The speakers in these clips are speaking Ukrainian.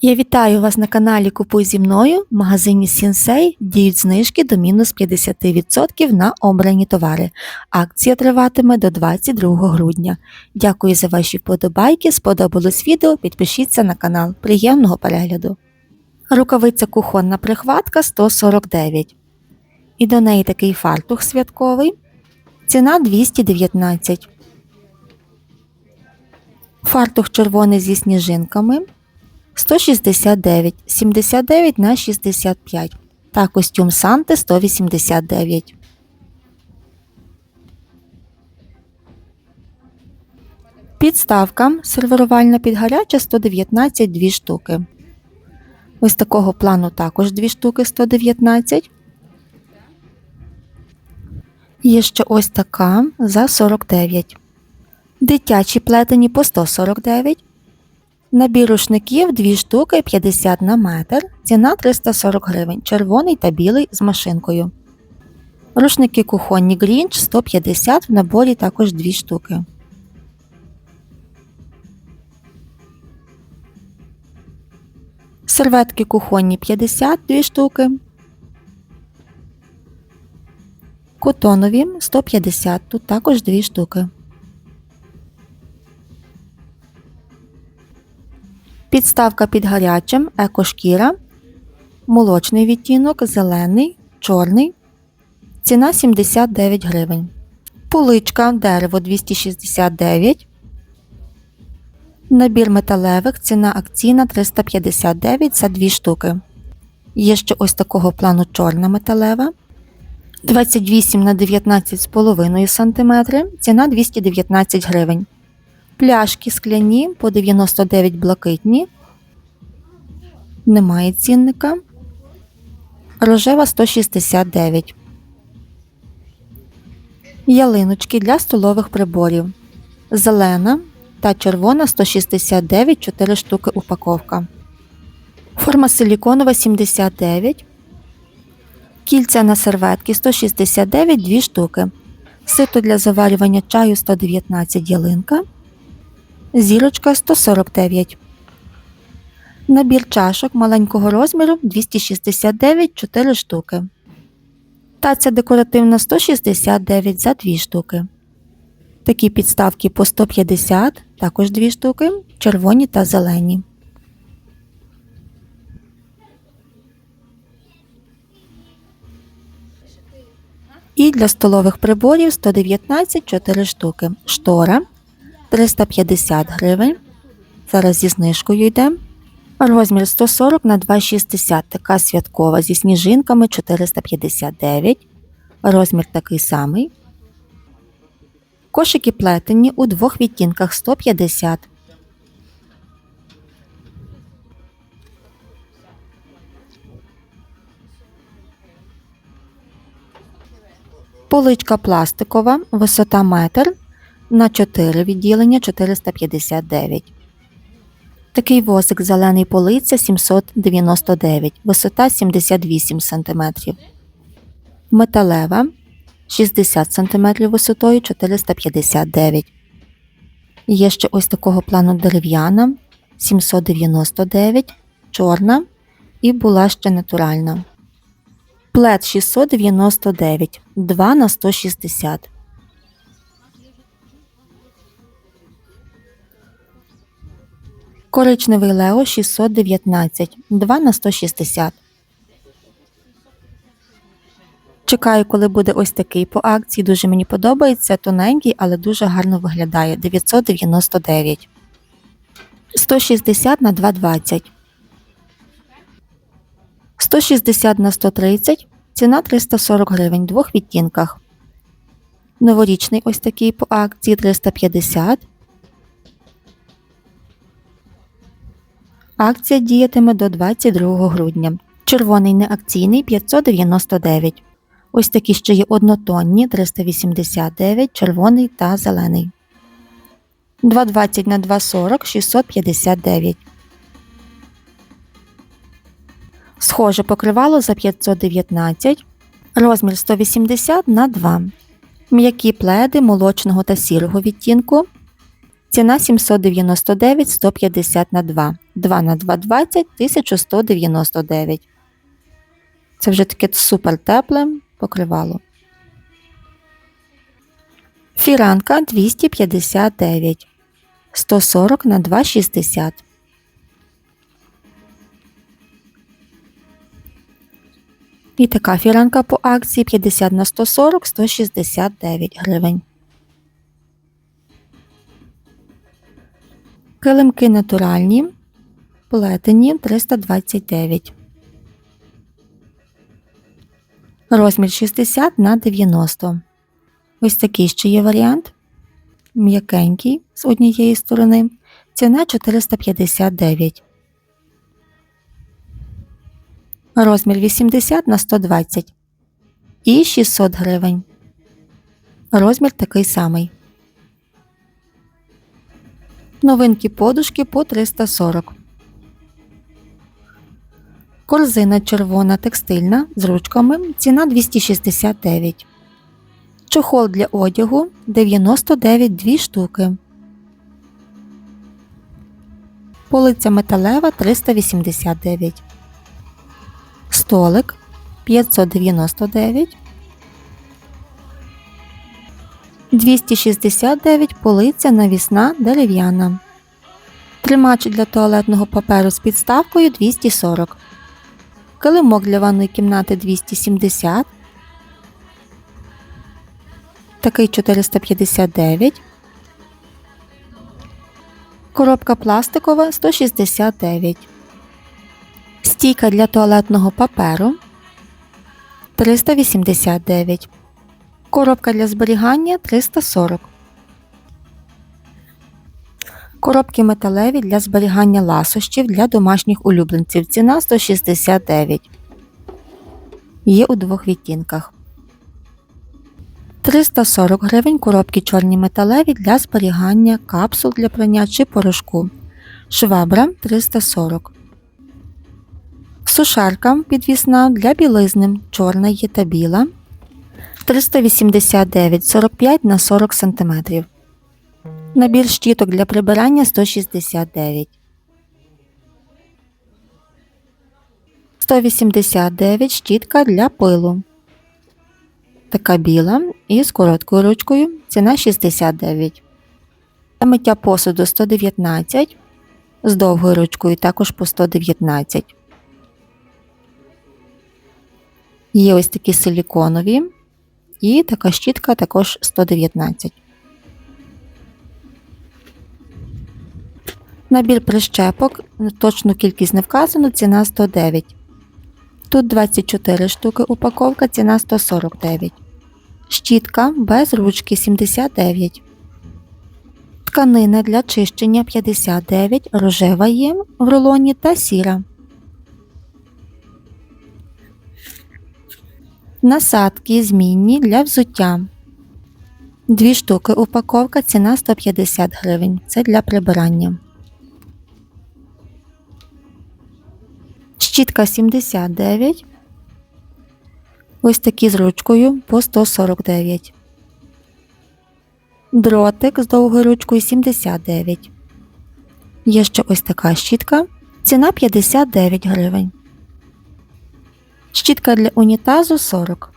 Я вітаю вас на каналі Купуй зі мною. В магазині Сінсей діють знижки до мінус 50% на обрані товари. Акція триватиме до 22 грудня. Дякую за ваші вподобайки. Сподобалось відео. Підпишіться на канал. Приємного перегляду. Рукавиця кухонна прихватка 149. І до неї такий фартух святковий. Ціна 219. Фартух червоний зі сніжинками 169, 79 на 65 та костюм Санти 189. Підставка серверувальна під гаряча 119 2 штуки. Ось такого плану також 2 штуки 119. Є ще ось така за 49. Дитячі плетені по 149. Набір рушників 2 штуки 50 на метр. Ціна 340 гривень. Червоний та білий з машинкою. Рушники кухонні Грінч 150 в наборі також 2 штуки. Серветки кухонні 50 2 штуки. Котонові 150, тут також 2 штуки. Підставка під гарячим, екошкіра, молочний відтінок, зелений, чорний. Ціна 79 гривень. Поличка дерево 269. Набір металевих, ціна акційна 359 за 2 штуки. Є ще ось такого плану чорна металева. 28 на 19,5 см. Ціна 219 гривень. Пляшки скляні по 99 блакитні. Немає цінника. Рожева 169. Ялиночки для столових приборів. Зелена та червона 169 4 штуки упаковка. Форма силіконова 79. Кільця на серветки 169 2 штуки. Сито для заварювання чаю 119 ялинка. Зірочка 149. Набір чашок маленького розміру 269 4 штуки. Таця декоративна 169 за 2 штуки. Такі підставки по 150, також 2 штуки, червоні та зелені. І для столових приборів 119 4 штуки. Штора 350 гривень. Зараз зі знижкою йде. Розмір 140 на 260, така святкова зі сніжинками 459. Розмір такий самий. Кошики плетені у двох відтінках 150. Поличка пластикова, висота метр на 4 відділення 459. Такий возик зелений полиця 799, висота 78 см. Металева 60 см висотою 459. Є ще ось такого плану дерев'яна 799, чорна і була ще натуральна. Плед 699, 2 на 160. Коричневий Лео 619, 2 на 160. Чекаю, коли буде ось такий по акції. Дуже мені подобається. Тоненький, але дуже гарно виглядає. 999. 160 на 220. 160 на 130. Ціна 340 гривень в двох відтінках. Новорічний ось такий по акції 350. Акція діятиме до 22 грудня. Червоний неакційний 599. Ось такі ще є однотонні 389, червоний та зелений. 220 на 240 659. Схоже покривало за 519. Розмір 180 на 2. М'які пледи молочного та сірого відтінку. Ціна 799 150 на 2. 2 на 2 20 1199. Це вже таке супер тепле покривало. Фіранка 259. 140 на 2,60. І така фіранка по акції 50 на 140 169 гривень. Килимки натуральні, плетені 329. Розмір 60 на 90. Ось такий ще є варіант. М'якенький з однієї сторони. Ціна 459. Розмір 80 на 120 і 600 гривень. Розмір такий самий. Новинки подушки по 340. Корзина червона текстильна з ручками. Ціна 269. Чохол для одягу 99 2 штуки. Полиця металева 389. Столик 599. 269 полиця навісна дерев'яна. Тримач для туалетного паперу з підставкою 240. Килимок для ванної кімнати 270. Такий 459. Коробка пластикова 169. Стійка для туалетного паперу 389. Коробка для зберігання 340. Коробки металеві для зберігання ласощів для домашніх улюбленців. Ціна 169. Є у двох відтінках. 340 гривень коробки чорні металеві для зберігання капсул для прання чи порошку. Швабра 340. Сушарка підвісна для білизни. Чорна є та біла. 389 45 на 40 см. Набір щіток для прибирання 169. 189 щітка для пилу. Така біла і з короткою ручкою. Ціна 69. Для миття посуду 119. З довгою ручкою також по 119. Є ось такі силіконові. І така щітка також 119. Набір прищепок, точну кількість не вказано, ціна 109. Тут 24 штуки упаковка, ціна 149. Щітка без ручки 79. Тканина для чищення 59, рожева є в рулоні та сіра. Насадки змінні для взуття. Дві штуки упаковка, ціна 150 гривень. Це для прибирання. Щітка 79. Ось такі з ручкою по 149. Дротик з довгою ручкою 79. Є ще ось така щітка. Ціна 59 гривень. Щітка для унітазу 40.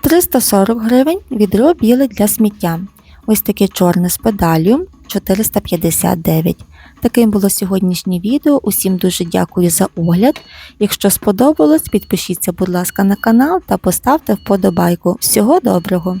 340 гривень відро біле для сміття. Ось таке чорне з педалю 459. Таким було сьогоднішнє відео. Усім дуже дякую за огляд. Якщо сподобалось, підпишіться, будь ласка, на канал та поставте вподобайку. Всього доброго!